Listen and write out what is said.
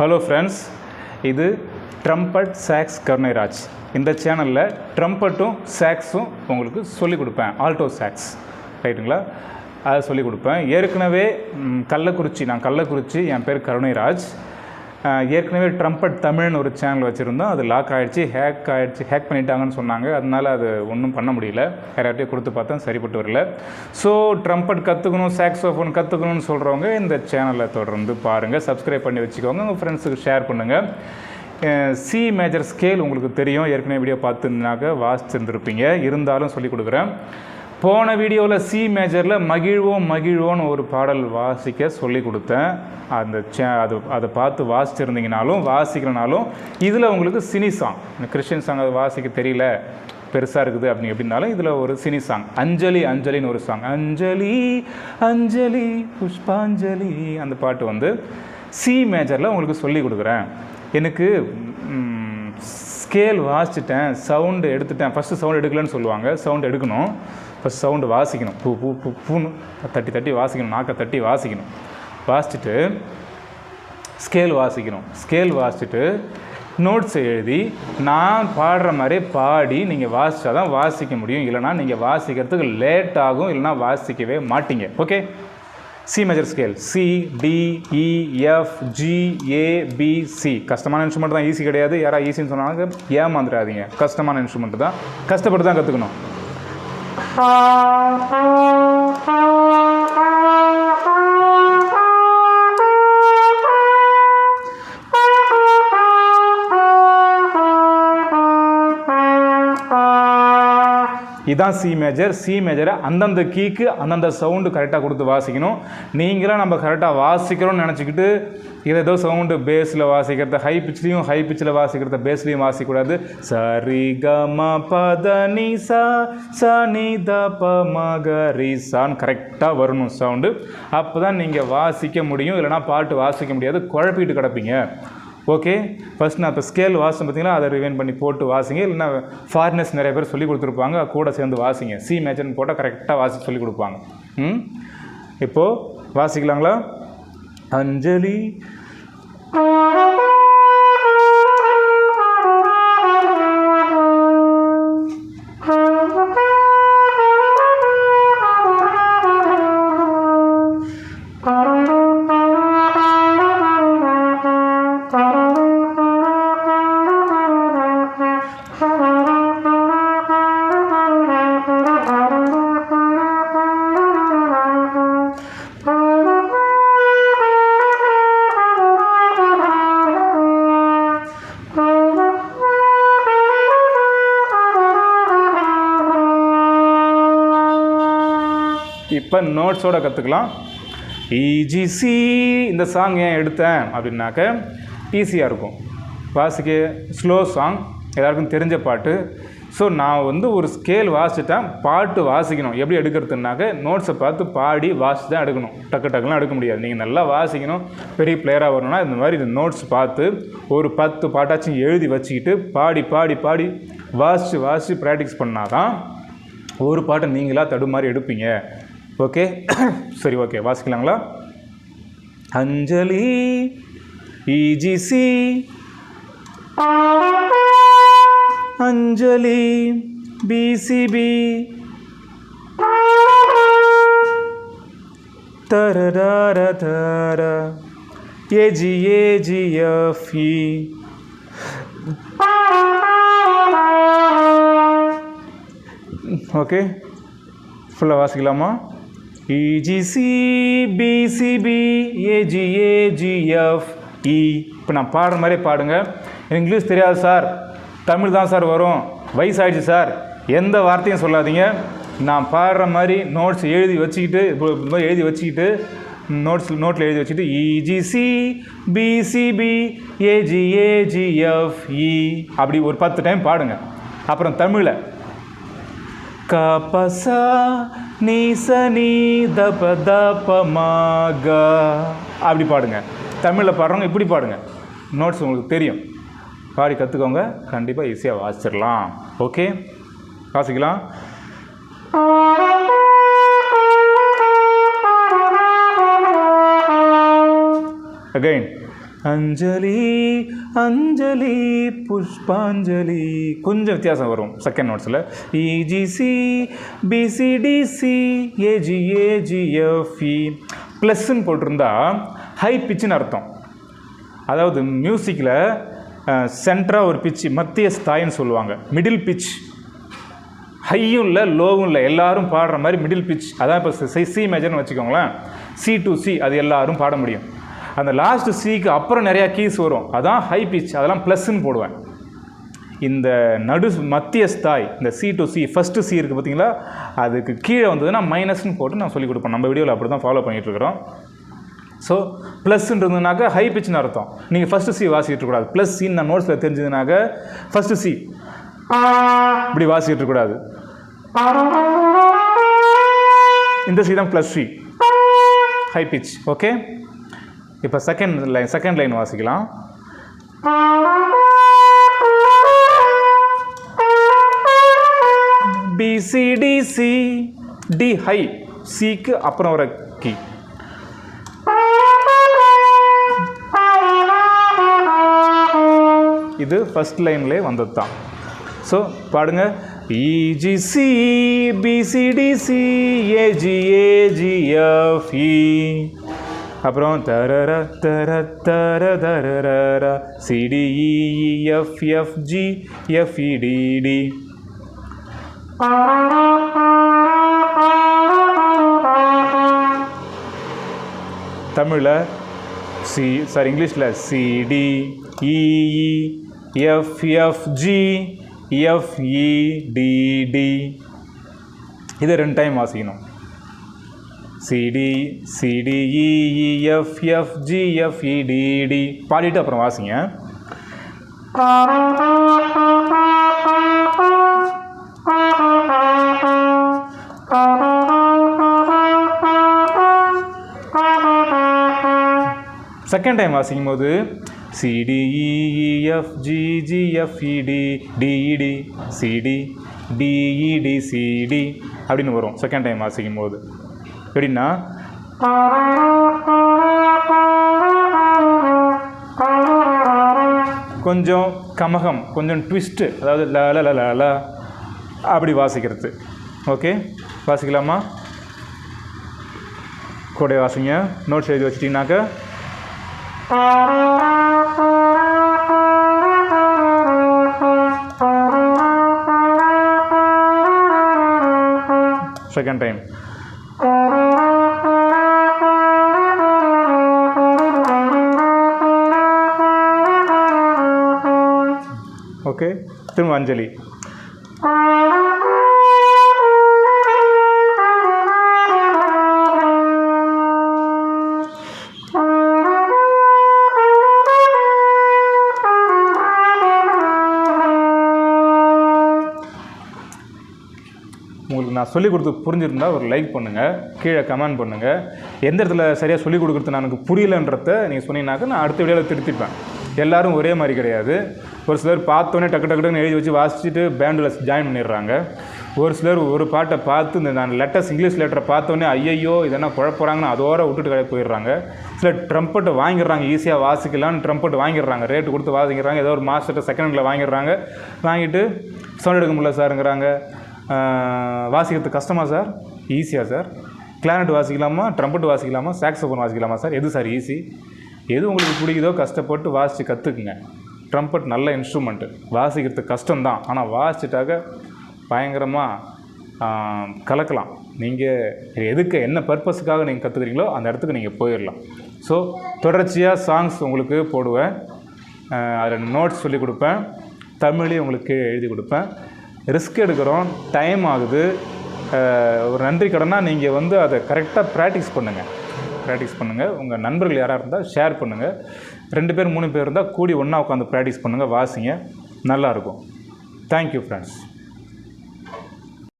Hello friends இது trumpet sax Karunairaj இந்த சேனலில் ட்ரம்பட்டும் சாக்ஸும் உங்களுக்கு சொல்லிக் கொடுப்பேன். ஆல்டோ சாக்ஸ் ரைட்டுங்களா அதை சொல்லிக் கொடுப்பேன். ஏற்கனவே கள்ளக்குறிச்சி நான் கள்ளக்குறிச்சி என் பேர் கருணைராஜ். ஏற்கனவே ட்ரம்பட் தமிழ்னு ஒரு சேனல் வச்சுருந்தோம். அது லாக் ஆகிடுச்சு ஹேக் ஆகிடுச்சு ஹேக் பண்ணிட்டாங்கன்னு சொன்னாங்க. அதனால் அது ஒன்றும் பண்ண முடியல. யார்கிட்டயும் கொடுத்து பார்த்தா சரிப்பட்டு வரல. ஸோ ட்ரம்பட் கற்றுக்கணும் சாக்ஸோஃபோன் கற்றுக்கணும்னு சொல்கிறவங்க இந்த சேனலை தொடர்ந்து பாருங்கள் சப்ஸ்கிரைப் பண்ணி வச்சுக்கோங்க. உங்கள் ஃப்ரெண்ட்ஸுக்கு ஷேர் பண்ணுங்கள் சி மேஜர் ஸ்கேல் உங்களுக்கு தெரியும். ஏற்கனவே வீடியோ பார்த்துருந்தாக்க வாசிச்சிருந்துருப்பீங்க. இருந்தாலும் சொல்லிக் கொடுக்குறேன். போன வீடியோவில் சி மேஜரில் மகிழ்வோம் மகிழ்வோன்னு ஒரு பாடல் வாசிக்க சொல்லி கொடுத்தேன். அந்த சே அது அதை பார்த்து வாசிச்சிருந்தீங்கனாலும் வாசிக்கலனாலும் இதில் உங்களுக்கு சினி சாங் இந்த கிறிஸ்டின் சாங் அது வாசிக்க தெரியல பெருசாக இருக்குது அப்படி எப்படின்னாலும் இதில் ஒரு சினி சாங் அஞ்சலி அஞ்சலின்னு ஒரு சாங் அஞ்சலி அஞ்சலி புஷ்பாஞ்சலி அந்த பாட்டு வந்து சி மேஜரில் உங்களுக்கு சொல்லி கொடுக்குறேன். எனக்கு ஸ்கேல் வாசிச்சிட்டேன் சவுண்டு எடுத்துட்டேன். ஃபஸ்ட்டு சவுண்ட் எடுக்கலன்னு சொல்லுவாங்க சவுண்ட் எடுக்கணும். ஃபஸ்ட் சவுண்டு வாசிக்கணும். பூ பூ பூ பூன்னு தட்டி தட்டி வாசிக்கணும். நாக்கை தட்டி வாசிக்கணும். வாசிச்சுட்டு ஸ்கேல் வாசிக்கணும். ஸ்கேல் வாசிச்சுட்டு நோட்ஸை எழுதி நான் பாடுற மாதிரி பாடி நீங்கள் வாசித்தா தான் வாசிக்க முடியும். இல்லைனா நீங்கள் வாசிக்கிறதுக்கு லேட் ஆகும். இல்லைனா வாசிக்கவே மாட்டீங்க. Okay C major scale C D E F G A B C கஷ்டமான இன்ஸ்ட்ருமெண்ட் தான். ஈஸி கிடையாது. யாராவது ஈஸின்னு சொன்னாங்க ஏமாந்துடாதீங்க. கஷ்டமான இன்ஸ்ட்ருமெண்ட் தான். கஷ்டப்பட்டு தான் கற்றுக்கணும் Thank you. இதான் சி மேஜர் சி மேஜரை அந்தந்த கீக்கு அந்தந்த சவுண்டு கரெக்டாக கொடுத்து வாசிக்கணும். நீங்களாம் நம்ம கரெக்டாக வாசிக்கிறோம்னு நினச்சிக்கிட்டு இதை ஏதோ சவுண்டு பேஸில் வாசிக்கிறத ஹை பிச்சிலையும் ஹை பிச்சில் வாசிக்கிறத பேஸ்லேயும் வாசிக்கக்கூடாது சரி க ம பத நி சா ச நி த ப ம க ரி சான்னு கரெக்டாக வரணும் சவுண்டு அப்போ தான் நீங்கள் வாசிக்க முடியும். இல்லைனா பாட்டு வாசிக்க முடியாது. குழப்பிட்டு கிடப்பீங்க. ஓகே ஃபர்ஸ்ட் நான் இப்போ ஸ்கேல் வாசம் பார்த்தீங்களா? அதை ரிவைன் பண்ணி போட்டு வாசிங்க. இல்லைன்னா ஃபாரினர்ஸ் நிறைய பேர் சொல்லி கொடுத்துருப்பாங்க. கூட சேர்ந்து வாசிங்க. சி மேஜர்னு போட்டால் கரெக்டாக வாசி சொல்லி கொடுப்பாங்க. ம்? இப்போது வாசிக்கலாங்களா? அஞ்சலி. இப்போ நோட்ஸோட கற்றுக்கலாம் இஜிசி இந்த சாங் ஏன் எடுத்தேன்? அப்படின்னாக்க ஈஸியாக இருக்கும். வாசிக்க ஸ்லோ சாங் எல்லாருக்கும் தெரிஞ்ச பாட்டு. ஸோ நான் வந்து ஒரு ஸ்கேல் வாசிச்சிட்டேன். பாட்டு வாசிக்கணும். எப்படி எடுக்கிறதுனாக்க நோட்ஸை பார்த்து பாடி வாசி தான் எடுக்கணும். டக்கு டக்குலாம் எடுக்க முடியாது. நீங்கள் நல்லா வாசிக்கணும். பெரிய பிளேயராக வரணும்னா இந்த மாதிரி இந்த நோட்ஸ் பார்த்து ஒரு பத்து பாட்டாச்சும் எழுதி வச்சுக்கிட்டு பாடி பாடி பாடி வாசித்து வாசித்து ப்ராக்டிஸ் பண்ணால் தான் ஒரு பாட்டை நீங்களாக தடுமாறி எடுப்பீங்க. ஓகே? சரி ஓகே. வாசிக்கலாங்களா? அஞ்சலி இஜிசி. அஞ்சலி பிசிபி. தரதார தர ஏஜி ஏஜி எஃப்இ. ஓகே? ஃபுல்லாக வாசிக்கலாமா? E G C B C B A G A G F E இப்போ நான் பாடுற மாதிரி பாடுங்க. எனக்கு இங்கிலீஷ் தெரியாது சார். தமிழ் தான் சார் வரும். வயசாகிடுச்சு சார். எந்த வார்த்தையும் சொல்லாதீங்க. நான் பாடுற மாதிரி நோட்ஸ் எழுதி வச்சுக்கிட்டு இப்போ எழுதி வச்சுக்கிட்டு நோட்ஸ் நோட்டில் எழுதி வச்சுட்டு இஜிசி பிசிபி ஏஜி ஏஜிஎஃப்இ அப்படி ஒரு பத்து டைம் பாடுங்க. அப்புறம் தமிழை. கபசா நீச நீ தப தபமாக. அப்படி பாடுங்க. தமிழில் பாடுறவங்க இப்படி பாடுங்க. நோட்ஸ் உங்களுக்கு தெரியும். பாடி கற்றுக்கோங்க கண்டிப்பாக ஈஸியாக வாசிச்சிடலாம். ஓகே வாசிக்கலாம். அகைன் அஞ்சலி அஞ்சலி புஷ்பாஞ்சலி. கொஞ்சம் வித்தியாசம் வரும் second நோட்ஸில் E G C B C D C A G A G F E ப்ளஸ்ன்னு போட்டிருந்தா ஹை பிச்சுன்னு அர்த்தம். அதாவது மியூசிக்கில் சென்டராக ஒரு பிச்சு மத்திய ஸ்தாயின்னு சொல்லுவாங்க. மிடில் பிச் ஹையும் இல்லை லோவும் இல்லை. எல்லாரும் பாடுற மாதிரி மிடில் பிச் அதான் இப்போ சி சி மேஜர்னு வச்சுக்கோங்களேன். சி டு சி அது எல்லாரும் பாட முடியும். அந்த லாஸ்ட்டு சிக்கு அப்புறம் நிறையா கீஸ் வரும். அதான் ஹை பிச் அதெல்லாம் ப்ளஸ்ன்னு போடுவேன். இந்த நடு மத்திய ஸ்தாய் இந்த C to C first C இருக்குது பார்த்தீங்களா? அதுக்கு கீழே வந்ததுன்னா மைனஸ்னு போட்டு நான் சொல்லிக் கொடுப்பேன். நம்ம வீடியோவில் அப்படி தான் ஃபாலோ பண்ணிகிட்ருக்குறோம் ஸோ ப்ளஸ்ன்றதுனாக்கா ஹை பிச்னு அர்த்தம். நீங்கள் ஃபஸ்ட்டு சி வாசிக்கிட்டு ப்ளஸ் சின்னு நான் நோட்ஸில் தெரிஞ்சதுனாக்க ஃபஸ்ட்டு சி இப்படி வாசிக்கிட்டு இருக்கக்கூடாது இந்த சி தான் plus C high pitch okay இப்போ செகண்ட் லைன் செகண்ட் லைன் வாசிக்கலாம். B C D C D high சிக்கு அப்புறம் வர கி இது ஃபஸ்ட் லைன்லேயே வந்தது தான். ஸோ பாடுங்க. இஜிசி பிசிடிசி ஏஜி ஏஜிஎஃப்இ அப்புறம் தரர தர தர தரர C D E F F G F E D D தமிழில் சி சாரி இங்கிலீஷில் C D E E F F G F E D D இதை ரெண்டு டைம் வாசிக்கணும். சிடி சிடிஇஎஃப்எஃப்ஜி பாடிட்டு அப்புறம் வாசிங்க. செகண்ட் டைம் வாசிக்கும் போது CDEFGGFED DED CD DED CD அப்படின்னு வரும். செகண்ட் டைம் வாசிக்கும் போது எப்படின்னா கொஞ்சம் கமகம் கொஞ்சம் ட்விஸ்ட்டு அதாவது ல ல ல ல அப்படி வாசிக்கிறது. ஓகே வாசிக்கலாமா? கூட வாசிங்க. நோட்ஸ் எழுதி வச்சிட்டிங்கனாக்க செகண்ட் டைம் திரும்ப அஞ்சலி உங்களுக்கு நான் சொல்லிக் கொடுத்து புரிஞ்சிருந்தா ஒரு லைக் பண்ணுங்கள் கீழே கமெண்ட் பண்ணுங்கள் எந்த இடத்துல சரியாக சொல்லிக் கொடுக்குறது நான் எனக்கு புரியலன்றத நீங்கள் சொன்னீங்கன்னாக்கா நான் அடுத்த வீடியோவில் திருத்திப்பேன். எல்லாரும் ஒரே மாதிரி கிடையாது. ஒரு சிலர் பார்த்தோன்னே டக்கு டக்கு டக்குன்னு எழுதி வச்சு வாசிச்சுட்டு பேண்டில் ஜாயின் பண்ணிடுறாங்க. ஒரு சிலர் ஒரு பாட்டை பார்த்து இந்த நான் லெட்டர்ஸ் இங்கிலீஷ் லெட்டரை பார்த்தோன்னே ஐயையோ இதெல்லாம் குழப்பறாங்கன்னு அதோட விட்டுட்டு கடை போயிடுறாங்க. சில ட்ரம்பட்டை வாங்கிடுறாங்க ஈஸியாக வாசிக்கலாம்னு ட்ரம்பட் வாங்கிடுறாங்க. ரேட்டு கொடுத்து வாசிக்கிறாங்க ஏதோ ஒரு மாஸ்டர்கிட்ட செகண்டில் வாங்கிடுறாங்க. வாங்கிட்டு சவுண்ட் எடுக்க முடியல சாருங்கிறாங்க. வாசிக்கிறது கஷ்டமா சார்? ஈஸியாக சார். கிளானட் வாசிக்கலாமா ட்ரம்பட் வாசிக்கலாமா சாக்ஸோஃபோன் வாசிக்கலாமா சார்? எது சார் ஈஸி எது உங்களுக்கு பிடிக்குதோ கஷ்டப்பட்டு வாசித்து கற்றுக்குங்க ட்ரம்பட் நல்ல இன்ஸ்ட்ருமெண்ட்டு வாசிக்கிறது கஷ்டம்தான். ஆனால் வாசிச்சிட்டாக்க பயங்கரமாக கலக்கலாம். நீங்கள் எதுக்கு என்ன பர்பஸுக்காக நீங்கள் கற்றுக்குறீங்களோ அந்த இடத்துக்கு நீங்கள் போயிடலாம். ஸோ தொடர்ச்சியாக சாங்ஸ் உங்களுக்கு போடுவேன். அதில் நோட்ஸ் சொல்லி கொடுப்பேன். தமிழையும் உங்களுக்கு எழுதி கொடுப்பேன். ரிஸ்க் எடுக்கிறோம். டைம் ஆகுது. ஒரு நன்றி கடனாக நீங்கள் வந்து அதை கரெக்டாக ப்ராக்டிஸ் பண்ணுங்கள் ப்ராக்டிஸ் பண்ணுங்கள் உங்கள் நண்பர்கள் யாராக இருந்தால் ஷேர் பண்ணுங்கள் ரெண்டு பேர் மூணு பேர் இருந்தால் கூடி ஒன்றா உட்காந்து ப்ராக்டிஸ் பண்ணுங்கள் வாசிங்க. நல்லாயிருக்கும் தேங்க்யூ ஃப்ரெண்ட்ஸ்